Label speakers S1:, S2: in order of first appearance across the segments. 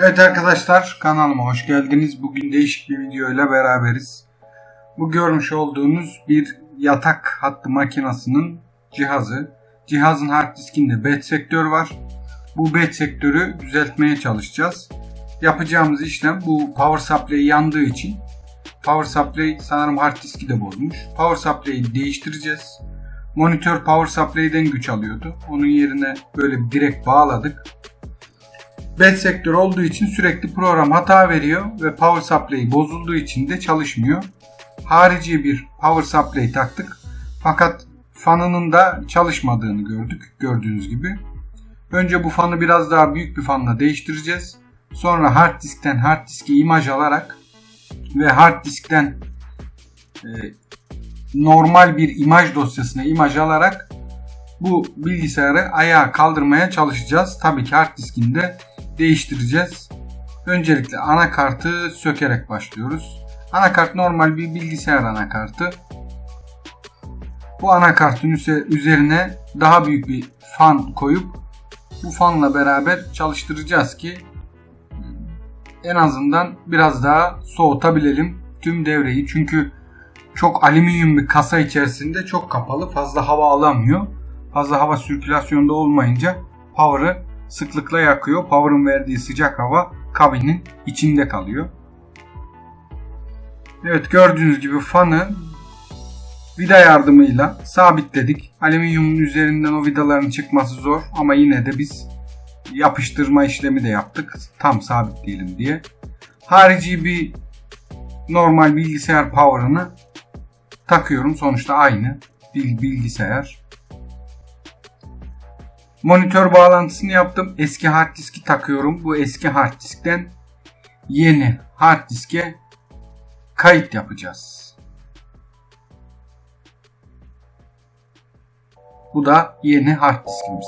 S1: Evet arkadaşlar kanalıma hoş geldiniz. Bugün değişik bir video ile beraberiz. Bu görmüş olduğunuz bir yatak hattı makinasının cihazı. Cihazın hard diskinde bed sektör var. Bu bed sektörü düzeltmeye çalışacağız. Yapacağımız işlem bu power supply yandığı için power supply sanırım hard diski de bozmuş. Power supply'yi değiştireceğiz. Monitör power supply'den güç alıyordu. Onun yerine böyle direkt bağladık. Bed sektör olduğu için sürekli program hata veriyor ve power supply bozulduğu için de çalışmıyor. Harici bir power supply taktık. Fakat fanının da çalışmadığını gördük gördüğünüz gibi. Önce bu fanı biraz daha büyük bir fanla değiştireceğiz. Sonra hard diskten hard diske imaj alarak ve hard diskten e, normal bir imaj dosyasına imaj alarak bu bilgisayarı ayağa kaldırmaya çalışacağız. Tabii ki hard diskini de değiştireceğiz. Öncelikle anakartı sökerek başlıyoruz. Anakart normal bir bilgisayar anakartı. Bu anakartın üzerine daha büyük bir fan koyup bu fanla beraber çalıştıracağız ki en azından biraz daha soğutabilelim tüm devreyi. Çünkü çok alüminyum bir kasa içerisinde çok kapalı fazla hava alamıyor. Fazla hava sirkülasyonda olmayınca power'ı sıklıkla yakıyor. Power'ın verdiği sıcak hava kabinin içinde kalıyor. Evet gördüğünüz gibi fanı vida yardımıyla sabitledik. Alüminyumun üzerinden o vidaların çıkması zor ama yine de biz yapıştırma işlemi de yaptık. Tam sabitleyelim diye. Harici bir normal bilgisayar power'ını takıyorum. Sonuçta aynı bilgisayar. Monitör bağlantısını yaptım. Eski hard diski takıyorum. Bu eski hard diskten yeni hard diske kayıt yapacağız. Bu da yeni hard diskimiz.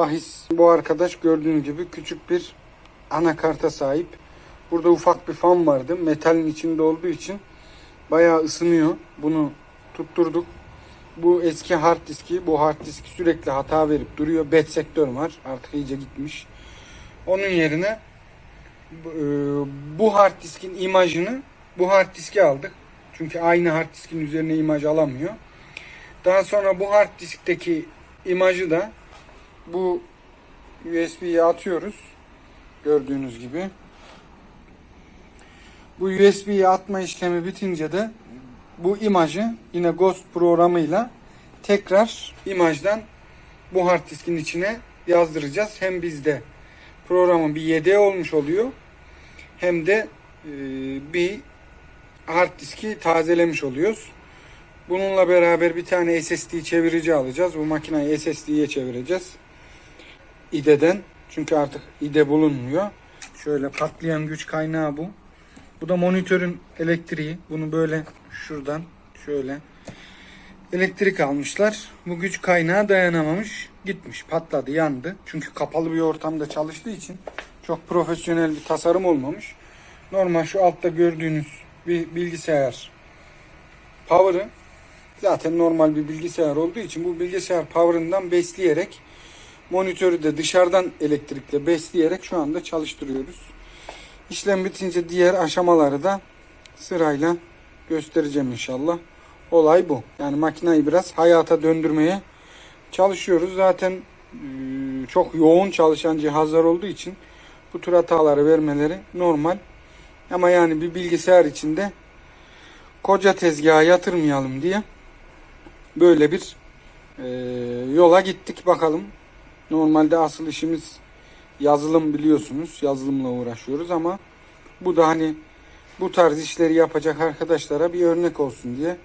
S1: Bahis bu arkadaş gördüğünüz gibi küçük bir anakarta sahip. Burada ufak bir fan vardı. Metalin içinde olduğu için bayağı ısınıyor. Bunu tutturduk. Bu eski hard diski. Bu hard disk sürekli hata verip duruyor. Bed sektör var. Artık iyice gitmiş. Onun yerine e, bu hard diskin imajını bu hard diske aldık. Çünkü aynı hard diskin üzerine imaj alamıyor. Daha sonra bu hard diskteki imajı da bu USB'ye atıyoruz. Gördüğünüz gibi. Bu USB'ye atma işlemi bitince de bu imajı yine Ghost programıyla tekrar imajdan bu hard diskin içine yazdıracağız. Hem bizde programın bir yedeği olmuş oluyor. Hem de e, bir hard diski tazelemiş oluyoruz. Bununla beraber bir tane SSD çevirici alacağız. Bu makineyi SSD'ye çevireceğiz. İDE'den. Çünkü artık İDE bulunmuyor. Şöyle patlayan güç kaynağı bu. Bu da monitörün elektriği. Bunu böyle şuradan şöyle elektrik almışlar. Bu güç kaynağı dayanamamış. Gitmiş patladı yandı. Çünkü kapalı bir ortamda çalıştığı için çok profesyonel bir tasarım olmamış. Normal şu altta gördüğünüz bir bilgisayar power'ı zaten normal bir bilgisayar olduğu için bu bilgisayar power'ından besleyerek monitörü de dışarıdan elektrikle besleyerek şu anda çalıştırıyoruz. İşlem bitince diğer aşamaları da sırayla göstereceğim inşallah. Olay bu. Yani makineyi biraz hayata döndürmeye çalışıyoruz. Zaten çok yoğun çalışan cihazlar olduğu için bu tür hataları vermeleri normal. Ama yani bir bilgisayar içinde koca tezgaha yatırmayalım diye böyle bir e, yola gittik bakalım. Normalde asıl işimiz yazılım biliyorsunuz. Yazılımla uğraşıyoruz ama bu da hani bu tarz işleri yapacak arkadaşlara bir örnek olsun diye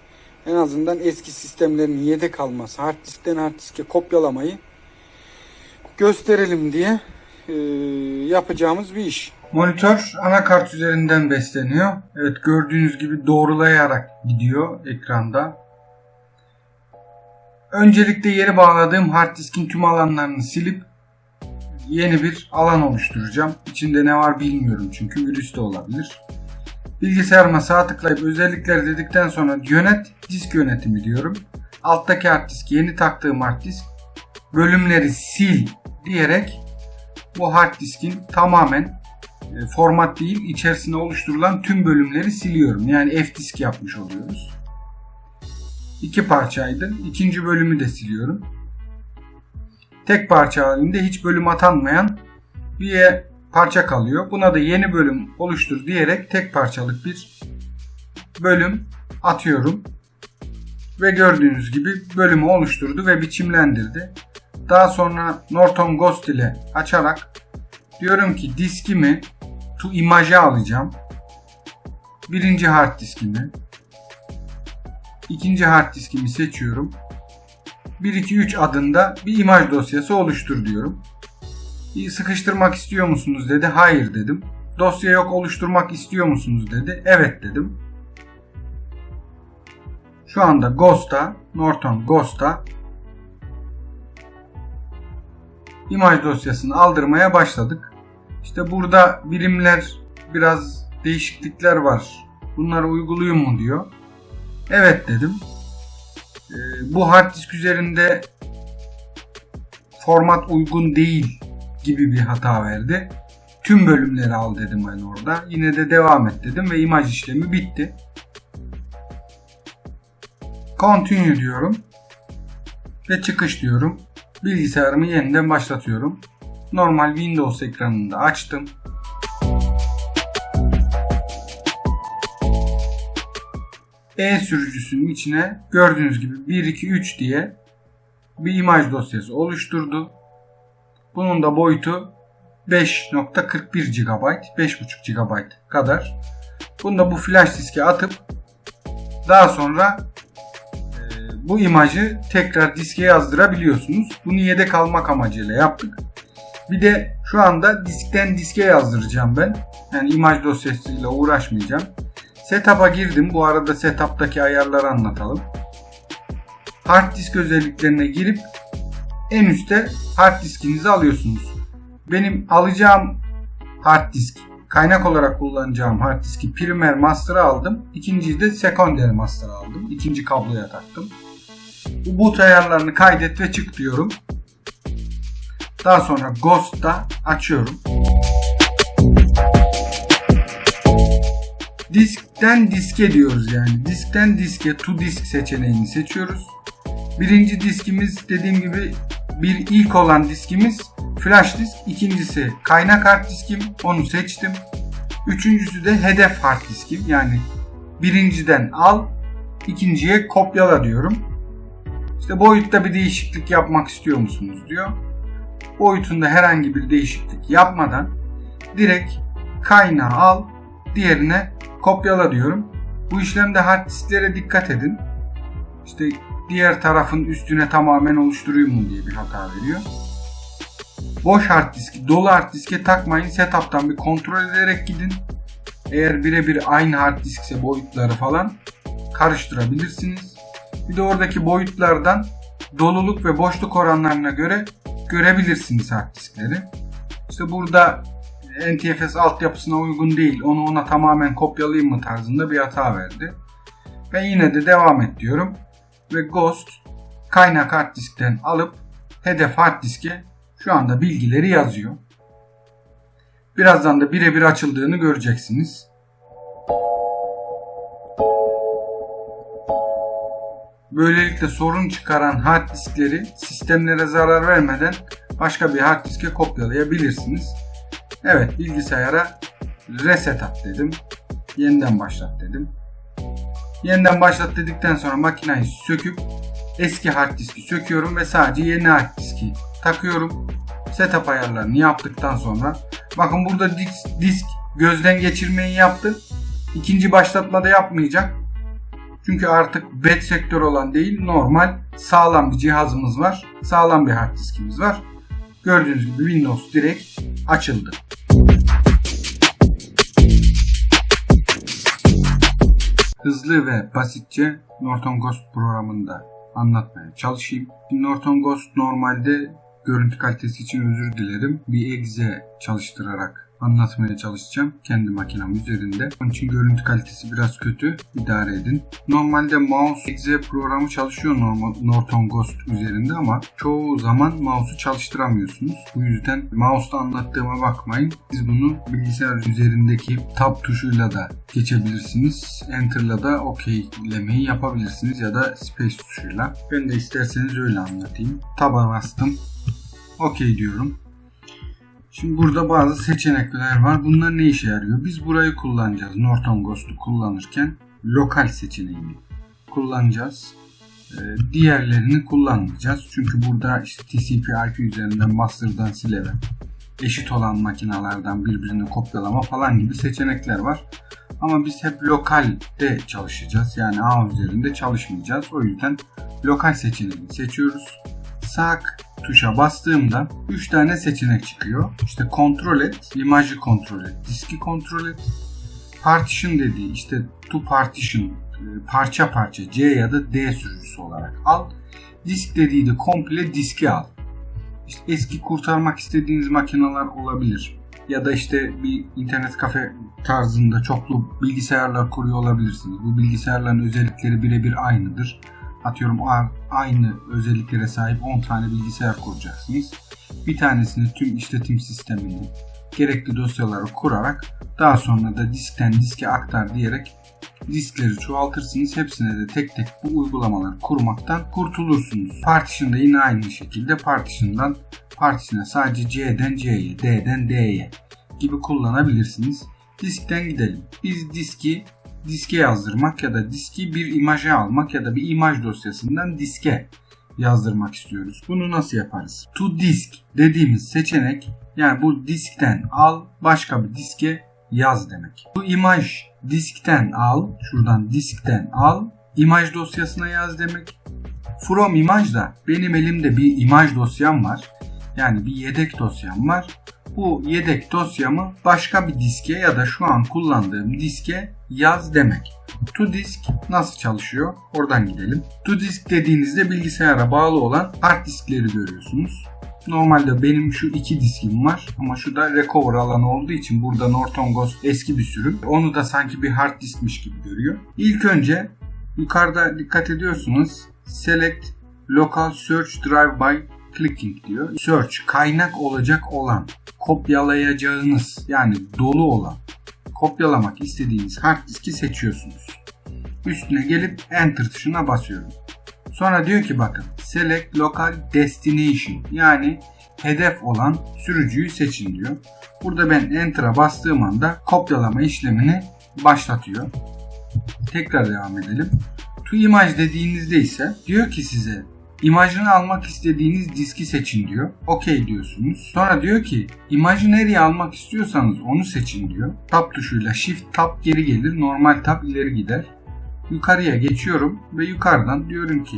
S1: en azından eski sistemlerin yedek alması, hard diskten hard diske kopyalamayı gösterelim diye e, yapacağımız bir iş. Monitör anakart üzerinden besleniyor. Evet gördüğünüz gibi doğrulayarak gidiyor ekranda. Öncelikle yeri bağladığım hard diskin tüm alanlarını silip yeni bir alan oluşturacağım. İçinde ne var bilmiyorum çünkü virüs de olabilir. Bilgisayarıma sağ tıklayıp özellikler dedikten sonra yönet disk yönetimi diyorum. Alttaki hard disk yeni taktığım hard disk bölümleri sil diyerek bu hard diskin tamamen e, format değil içerisine oluşturulan tüm bölümleri siliyorum. Yani F disk yapmış oluyoruz. İki parçaydı. İkinci bölümü de siliyorum. Tek parça halinde hiç bölüm atanmayan bir parça kalıyor. Buna da yeni bölüm oluştur diyerek tek parçalık bir bölüm atıyorum. Ve gördüğünüz gibi bölümü oluşturdu ve biçimlendirdi. Daha sonra Norton Ghost ile açarak diyorum ki diskimi to imajı alacağım. Birinci hard diskimi. İkinci hard diskimi seçiyorum. 1 2 3 adında bir imaj dosyası oluştur diyorum. Sıkıştırmak istiyor musunuz dedi. Hayır dedim. Dosya yok oluşturmak istiyor musunuz dedi. Evet dedim. Şu anda Ghost'a, Norton Ghost'a imaj dosyasını aldırmaya başladık. İşte burada birimler biraz değişiklikler var. Bunları uygulayayım mu diyor. Evet dedim. Ee, bu hard disk üzerinde format uygun değil gibi bir hata verdi. Tüm bölümleri al dedim ben orada. Yine de devam et dedim ve imaj işlemi bitti. Continue diyorum. Ve çıkış diyorum. Bilgisayarımı yeniden başlatıyorum. Normal Windows ekranında açtım. E sürücüsünün içine gördüğünüz gibi 1 2 3 diye bir imaj dosyası oluşturdu. Bunun da boyutu 5.41 GB, 5.5 GB kadar. Bunu da bu flash diske atıp daha sonra e, bu imajı tekrar diske yazdırabiliyorsunuz. Bunu yedek almak amacıyla yaptık. Bir de şu anda diskten diske yazdıracağım ben. Yani imaj dosyasıyla uğraşmayacağım. Setup'a girdim. Bu arada setup'taki ayarları anlatalım. Hard disk özelliklerine girip en üstte hard diskinizi alıyorsunuz. Benim alacağım hard disk kaynak olarak kullanacağım hard diski primer master'a aldım. İkinciyi de secondary master'a aldım. İkinci kabloya taktım. Bu boot ayarlarını kaydet ve çık diyorum. Daha sonra Ghost'ta açıyorum. Diskten diske diyoruz yani. Diskten diske to disk seçeneğini seçiyoruz. Birinci diskimiz dediğim gibi bir ilk olan diskimiz flash disk. İkincisi kaynak hard diskim. Onu seçtim. Üçüncüsü de hedef hard diskim. Yani birinciden al, ikinciye kopyala diyorum. İşte boyutta bir değişiklik yapmak istiyor musunuz diyor. Boyutunda herhangi bir değişiklik yapmadan direkt kaynağı al, diğerine kopyala diyorum. Bu işlemde hard disklere dikkat edin. İşte diğer tarafın üstüne tamamen oluşturayım mu diye bir hata veriyor. Boş hard diski, dolu hard diske takmayın. Setup'tan bir kontrol ederek gidin. Eğer birebir aynı hard diskse boyutları falan karıştırabilirsiniz. Bir de oradaki boyutlardan doluluk ve boşluk oranlarına göre görebilirsiniz hard diskleri. İşte burada NTFS altyapısına uygun değil. Onu ona tamamen kopyalayayım mı tarzında bir hata verdi. Ben yine de devam et diyorum. Ve Ghost kaynak hard diskten alıp hedef hard diske şu anda bilgileri yazıyor. Birazdan da birebir açıldığını göreceksiniz. Böylelikle sorun çıkaran hard diskleri sistemlere zarar vermeden başka bir hard diske kopyalayabilirsiniz. Evet bilgisayara reset at dedim. Yeniden başlat dedim. Yeniden başlat dedikten sonra makineyi söküp eski hard diski söküyorum ve sadece yeni hard diski takıyorum. Setup ayarlarını yaptıktan sonra bakın burada disk, disk gözden geçirmeyi yaptı. İkinci başlatmada yapmayacak. Çünkü artık bed sektör olan değil normal sağlam bir cihazımız var. Sağlam bir hard diskimiz var. Gördüğünüz gibi Windows direkt açıldı. Hızlı ve basitçe Norton Ghost programında anlatmaya çalışayım. Norton Ghost normalde görüntü kalitesi için özür dilerim. Bir exe çalıştırarak anlatmaya çalışacağım kendi makinem üzerinde. Onun için görüntü kalitesi biraz kötü. İdare edin. Normalde mouse exe programı çalışıyor normal Norton Ghost üzerinde ama çoğu zaman mouse'u çalıştıramıyorsunuz. Bu yüzden mouse'da anlattığıma bakmayın. Siz bunu bilgisayar üzerindeki tab tuşuyla da geçebilirsiniz. Enter'la da okeylemeyi yapabilirsiniz ya da space tuşuyla. Ben de isterseniz öyle anlatayım. Tab'a bastım. Okey diyorum. Şimdi burada bazı seçenekler var. Bunlar ne işe yarıyor? Biz burayı kullanacağız. Norton Ghost'u kullanırken lokal seçeneğini kullanacağız. Ee, diğerlerini kullanmayacağız. Çünkü burada işte TCP/IP üzerinden master'dan sileve eşit olan makinalardan birbirini kopyalama falan gibi seçenekler var. Ama biz hep lokalde çalışacağız. Yani A üzerinde çalışmayacağız. O yüzden lokal seçeneğini seçiyoruz. Sağ tuşa bastığımda 3 tane seçenek çıkıyor. İşte kontrol et, imajı kontrol et, diski kontrol et. Partition dediği işte to partition parça parça C ya da D sürücüsü olarak al. Disk dediği de komple diski al. İşte eski kurtarmak istediğiniz makineler olabilir. Ya da işte bir internet kafe tarzında çoklu bilgisayarlar kuruyor olabilirsiniz. Bu bilgisayarların özellikleri birebir aynıdır atıyorum aynı özelliklere sahip 10 tane bilgisayar kuracaksınız. Bir tanesini tüm işletim sistemini gerekli dosyaları kurarak daha sonra da diskten diske aktar diyerek diskleri çoğaltırsınız. Hepsine de tek tek bu uygulamaları kurmaktan kurtulursunuz. Partition'da yine aynı şekilde partition'dan partisine sadece C'den C'ye, D'den D'ye gibi kullanabilirsiniz. Diskten gidelim. Biz diski diske yazdırmak ya da diski bir imaja almak ya da bir imaj dosyasından diske yazdırmak istiyoruz. Bunu nasıl yaparız? To disk dediğimiz seçenek yani bu diskten al başka bir diske yaz demek. Bu imaj diskten al, şuradan diskten al, imaj dosyasına yaz demek. From imaj da benim elimde bir imaj dosyam var. Yani bir yedek dosyam var bu yedek dosyamı başka bir diske ya da şu an kullandığım diske yaz demek. To disk nasıl çalışıyor? Oradan gidelim. To disk dediğinizde bilgisayara bağlı olan hard diskleri görüyorsunuz. Normalde benim şu iki diskim var ama şu da recover alanı olduğu için burada Norton Ghost eski bir sürüm. Onu da sanki bir hard diskmiş gibi görüyor. İlk önce yukarıda dikkat ediyorsunuz select local search drive by clicking diyor. Search kaynak olacak olan, kopyalayacağınız yani dolu olan, kopyalamak istediğiniz hard diski seçiyorsunuz. Üstüne gelip enter tuşuna basıyorum. Sonra diyor ki bakın select local destination yani hedef olan sürücüyü seçin diyor. Burada ben enter'a bastığım anda kopyalama işlemini başlatıyor. Tekrar devam edelim. To image dediğinizde ise diyor ki size İmajını almak istediğiniz diski seçin diyor. Okey diyorsunuz. Sonra diyor ki imajı nereye almak istiyorsanız onu seçin diyor. Tab tuşuyla Shift Tab geri gelir. Normal Tab ileri gider. Yukarıya geçiyorum ve yukarıdan diyorum ki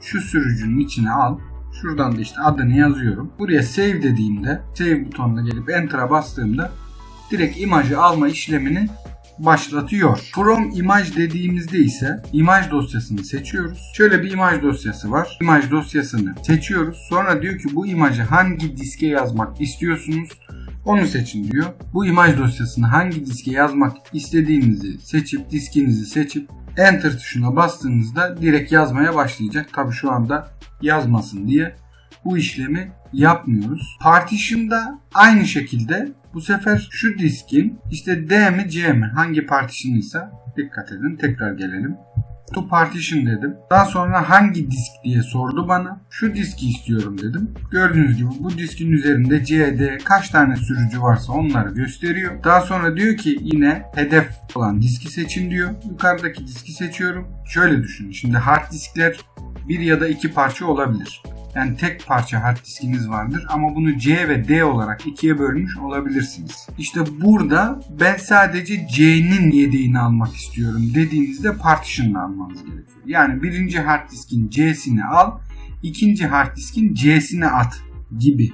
S1: şu sürücünün içine al. Şuradan da işte adını yazıyorum. Buraya save dediğimde save butonuna gelip enter'a bastığımda direkt imajı alma işlemini başlatıyor. From imaj dediğimizde ise imaj dosyasını seçiyoruz. Şöyle bir imaj dosyası var. İmaj dosyasını seçiyoruz. Sonra diyor ki bu imajı hangi diske yazmak istiyorsunuz? Onu seçin diyor. Bu imaj dosyasını hangi diske yazmak istediğinizi seçip diskinizi seçip Enter tuşuna bastığınızda direkt yazmaya başlayacak. Tabi şu anda yazmasın diye bu işlemi yapmıyoruz. Partition'da aynı şekilde bu sefer şu diskin işte D mi C mi hangi partition'ıysa dikkat edin tekrar gelelim. To partition dedim. Daha sonra hangi disk diye sordu bana. Şu diski istiyorum dedim. Gördüğünüz gibi bu diskin üzerinde C, D kaç tane sürücü varsa onları gösteriyor. Daha sonra diyor ki yine hedef olan diski seçin diyor. Yukarıdaki diski seçiyorum. Şöyle düşünün. Şimdi hard diskler bir ya da iki parça olabilir. Yani tek parça hard diskiniz vardır ama bunu C ve D olarak ikiye bölmüş olabilirsiniz. İşte burada ben sadece C'nin yedeğini almak istiyorum dediğinizde partition'la almanız gerekiyor. Yani birinci hard diskin C'sini al, ikinci hard diskin C'sini at gibi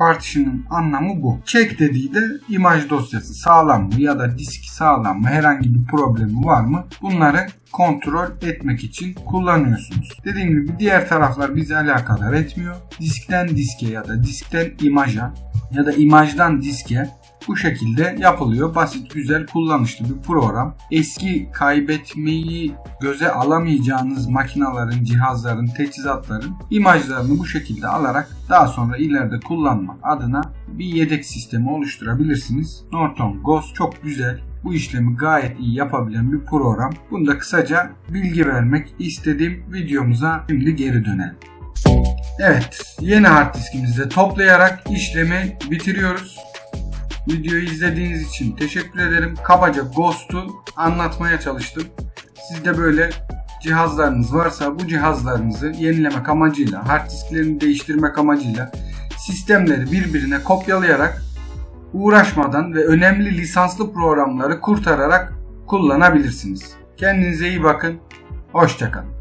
S1: Partition'ın anlamı bu. Check dediği de imaj dosyası sağlam mı ya da disk sağlam mı herhangi bir problemi var mı bunları kontrol etmek için kullanıyorsunuz. Dediğim gibi diğer taraflar bizi alakadar etmiyor. Diskten diske ya da diskten imaja ya da imajdan diske bu şekilde yapılıyor. Basit, güzel, kullanışlı bir program. Eski kaybetmeyi göze alamayacağınız makinaların, cihazların, teçhizatların imajlarını bu şekilde alarak daha sonra ileride kullanmak adına bir yedek sistemi oluşturabilirsiniz. Norton Ghost çok güzel, bu işlemi gayet iyi yapabilen bir program. Bunu da kısaca bilgi vermek istediğim videomuza şimdi geri dönelim. Evet, yeni hard diskimizde toplayarak işlemi bitiriyoruz. Videoyu izlediğiniz için teşekkür ederim. Kabaca Ghost'u anlatmaya çalıştım. Siz de böyle cihazlarınız varsa bu cihazlarınızı yenilemek amacıyla, hard disklerini değiştirmek amacıyla sistemleri birbirine kopyalayarak uğraşmadan ve önemli lisanslı programları kurtararak kullanabilirsiniz. Kendinize iyi bakın. Hoşçakalın.